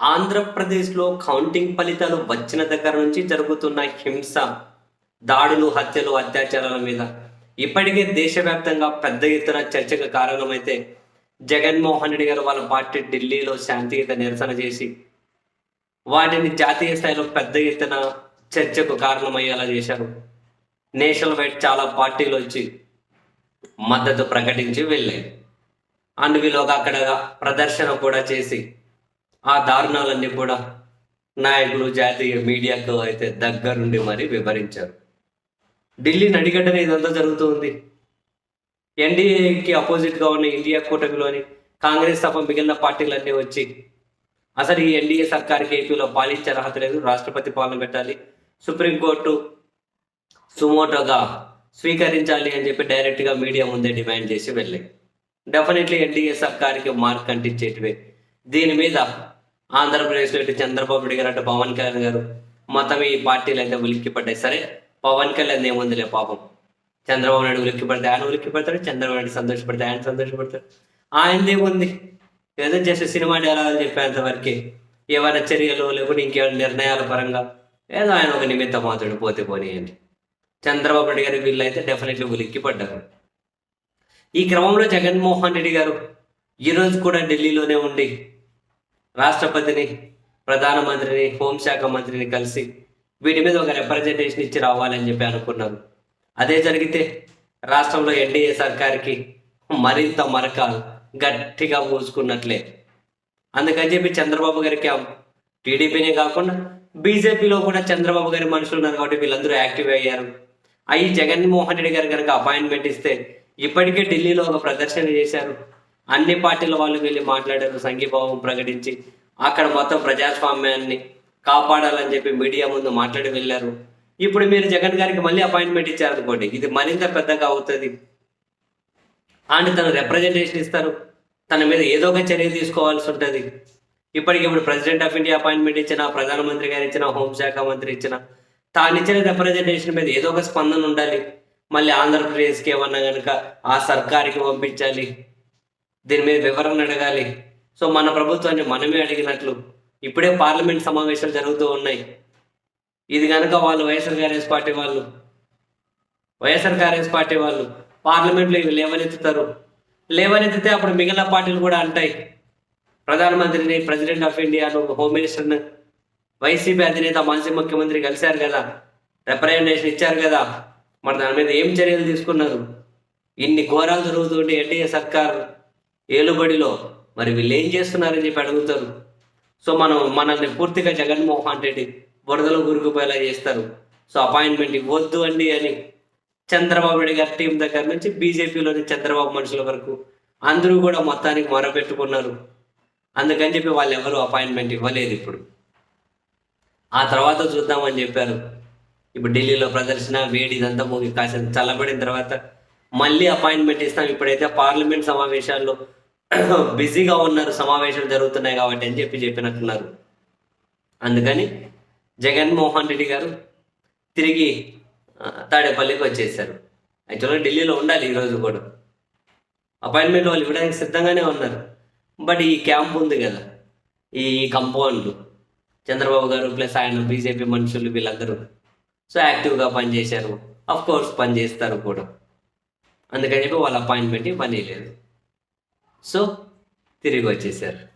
ఆంధ్రప్రదేశ్లో కౌంటింగ్ ఫలితాలు వచ్చిన దగ్గర నుంచి జరుగుతున్న హింస దాడులు హత్యలు అత్యాచారాల మీద. ఇప్పటికే దేశవ్యాప్తంగా పెద్ద ఎత్తున చర్చకు కారణమైతే జగన్మోహన్ రెడ్డి గారు వాళ్ళ పార్టీ ఢిల్లీలో శాంతియుత నిరసన చేసి వాటిని జాతీయ స్థాయిలో పెద్ద ఎత్తున చర్చకు కారణమయ్యేలా చేశారు. నేషనల్ వైడ్ చాలా పార్టీలు వచ్చి మద్దతు ప్రకటించి వెళ్ళాయి. అండ్ అక్కడ ప్రదర్శన కూడా చేసి ఆ దారుణాలన్నీ కూడా నాయకులు జాతీయ మీడియాకు అయితే దగ్గరుండి మరి వివరించారు. ఢిల్లీ నడిగడ్డనే ఇదంతా జరుగుతుంది. ఎన్డీఏకి అపోజిట్గా ఉన్న ఇండియా కూటమిలోని కాంగ్రెస్ తప్ప మిగిలిన పార్టీలన్నీ వచ్చి అసలు ఈ ఎన్డీఏ సర్కార్కి ఏపీలో పాలించే అర్హత లేదు. రాష్ట్రపతి పాలన పెట్టాలి. సుప్రీంకోర్టు సుమోటోగా స్వీకరించాలి అని చెప్పి డైరెక్ట్గా మీడియా ముందే డిమాండ్ చేసి వెళ్ళాయి. డెఫినెట్లీ ఎన్డీఏ సర్కార్కి మార్క్ అంటించేటివే దీని మీద ఆంధ్రప్రదేశ్లో ఇటు చంద్రబాబు నాయుడు గారు అటు పవన్ కళ్యాణ్ గారు మొత్తం ఈ పార్టీలు అయితే ఉలిక్కి పడ్డాయి సరే పవన్ కళ్యాణ్ ఏముందిలే పాపం? చంద్రబాబు నాయుడు ఉలిక్కి పడితే ఆయన ఉలిక్కి పడతాడు చంద్రబాబు నాయుడు సంతోషపడితే ఆయన సంతోషపడతాడు. ఆయనదేముంది ఏదో జస్ట్ సినిమా డైలాగులు చెప్పేంత వరకే. ఏమైనా చర్యలు లేకుంటే ఇంకేమైనా నిర్ణయాల పరంగా ఏదో ఆయన ఒక నిమిత్తం మాత్రం పోతే పోనీయండి. చంద్రబాబు నాయుడు గారి వీళ్ళు అయితే డెఫినెట్లీ ఉలిక్కి పడ్డారు ఈ క్రమంలో జగన్మోహన్ రెడ్డి గారు ఈరోజు కూడా ఢిల్లీలోనే ఉండి రాష్ట్రపతిని ప్రధానమంత్రిని హోంశాఖ మంత్రిని కలిసి వీటి మీద ఒక రిప్రజెంటేషన్ ఇచ్చి రావాలని చెప్పి అనుకున్నారు. అదే జరిగితే రాష్ట్రంలో ఎన్డీఏ సర్కార్కి మరింత మరక గట్టిగా పూసుకున్నట్లే అందుకని చెప్పి చంద్రబాబు గారికి టీడీపీనే కాకుండా బీజేపీలో కూడా చంద్రబాబు గారి మనుషులు ఉన్నారు కాబట్టి వీళ్ళందరూ యాక్టివ్ అయ్యారు. అయ్యి జగన్మోహన్ రెడ్డి గారు కనుక అపాయింట్మెంట్ ఇస్తే ఇప్పటికే ఢిల్లీలో ఒక ప్రదర్శన చేశారు. అన్ని పార్టీల వాళ్ళు వెళ్ళి మాట్లాడారు సంఘీభావం ప్రకటించి అక్కడ మొత్తం ప్రజాస్వామ్యాన్ని కాపాడాలని చెప్పి మీడియా ముందు మాట్లాడి వెళ్ళారు. ఇప్పుడు మీరు జగన్ గారికి మళ్ళీ అపాయింట్మెంట్ ఇచ్చారు అనుకోండి ఇది మరింత పెద్దగా అవుతుంది. అండ్ తను రిప్రజెంటేషన్ ఇస్తారు. తన మీద ఏదో ఒక చర్య తీసుకోవాల్సి ఉంటుంది. ఇప్పటికి ఇప్పుడు ప్రెసిడెంట్ ఆఫ్ ఇండియా అపాయింట్మెంట్ ఇచ్చిన ప్రధానమంత్రి గారు ఇచ్చిన హోంశాఖ మంత్రి ఇచ్చిన తాను ఇచ్చిన రిప్రజెంటేషన్ మీద ఏదో ఒక స్పందన ఉండాలి. మళ్ళీ ఆంధ్రప్రదేశ్కి ఏమన్నా కనుక ఆ సర్కార్కి పంపించాలి. దీని మీద వివరణ అడగాలి. సో మన ప్రభుత్వాన్ని మనమే అడిగినట్లు ఇప్పుడే పార్లమెంట్ సమావేశాలు జరుగుతూ ఉన్నాయి. ఇది కనుక వాళ్ళు వైఎస్ఆర్ కాంగ్రెస్ పార్టీ వాళ్ళు వైఎస్ఆర్ కాంగ్రెస్ పార్టీ వాళ్ళు పార్లమెంట్లో ఇవి లేవనెత్తుతారు. లేవనెత్తితే అప్పుడు మిగిలిన పార్టీలు కూడా అంటాయి. ప్రధానమంత్రిని ప్రెసిడెంట్ ఆఫ్ ఇండియాను హోమ్ మినిస్టర్ను వైసీపీ అధినేత మాజీ ముఖ్యమంత్రి కలిశారు కదా. రిప్రజెంటేషన్ ఇచ్చారు కదా. మరి దాని మీద ఏం చర్యలు తీసుకున్నారు? ఇన్ని ఘోరాలు జరుగుతుంటే ఎన్డీఏ సర్కార్ ఏలుబడిలో మరి వీళ్ళు ఏం చేస్తున్నారని చెప్పి అడుగుతారు. సో మనం మనల్ని పూర్తిగా జగన్మోహన్ రెడ్డి బురదలో గురికిపోయేలా చేస్తారు. సో అపాయింట్మెంట్ ఇవ్వద్దు అండి అని చంద్రబాబు నాయుడు గారి టీం దగ్గర నుంచి బీజేపీలోని చంద్రబాబు మనుషుల వరకు అందరూ కూడా మొత్తానికి మొరపెట్టుకున్నారు. అందుకని చెప్పి వాళ్ళు ఎవరు అపాయింట్మెంట్ ఇవ్వలేదు ఇప్పుడు. ఆ తర్వాత చూద్దామని చెప్పారు. ఇప్పుడు ఢిల్లీలో ప్రదర్శన వేడి ఇదంతా ముగి కాసేపు చల్లబడిన తర్వాత మళ్ళీ అపాయింట్మెంట్ ఇస్తాం. ఇప్పుడైతే పార్లమెంట్ సమావేశాల్లో బిజీగా ఉన్నారు సమావేశాలు జరుగుతున్నాయి కాబట్టి అని చెప్పి చెప్పినట్టున్నారు. అందుకని జగన్మోహన్ రెడ్డి గారు తిరిగి తాడేపల్లికి వచ్చేసారు. యాక్చువల్గా ఢిల్లీలో ఉండాలి ఈరోజు కూడా. అపాయింట్మెంట్ వాళ్ళు ఇవ్వడానికి సిద్ధంగానే ఉన్నారు. బట్ ఈ క్యాంప్ ఉంది కదా ఈ కంపౌండ్ చంద్రబాబు గారు ప్లస్ ఆయన బీజేపీ మనుషులు వీళ్ళందరూ. సో యాక్టివ్గా పనిచేశారు. అఫ్ కోర్స్ పనిచేస్తారు కూడా. అందుకని చెప్పి వాళ్ళ అపాయింట్మెంట్ పని లేదు సో తిరిగి వచ్చేసారు.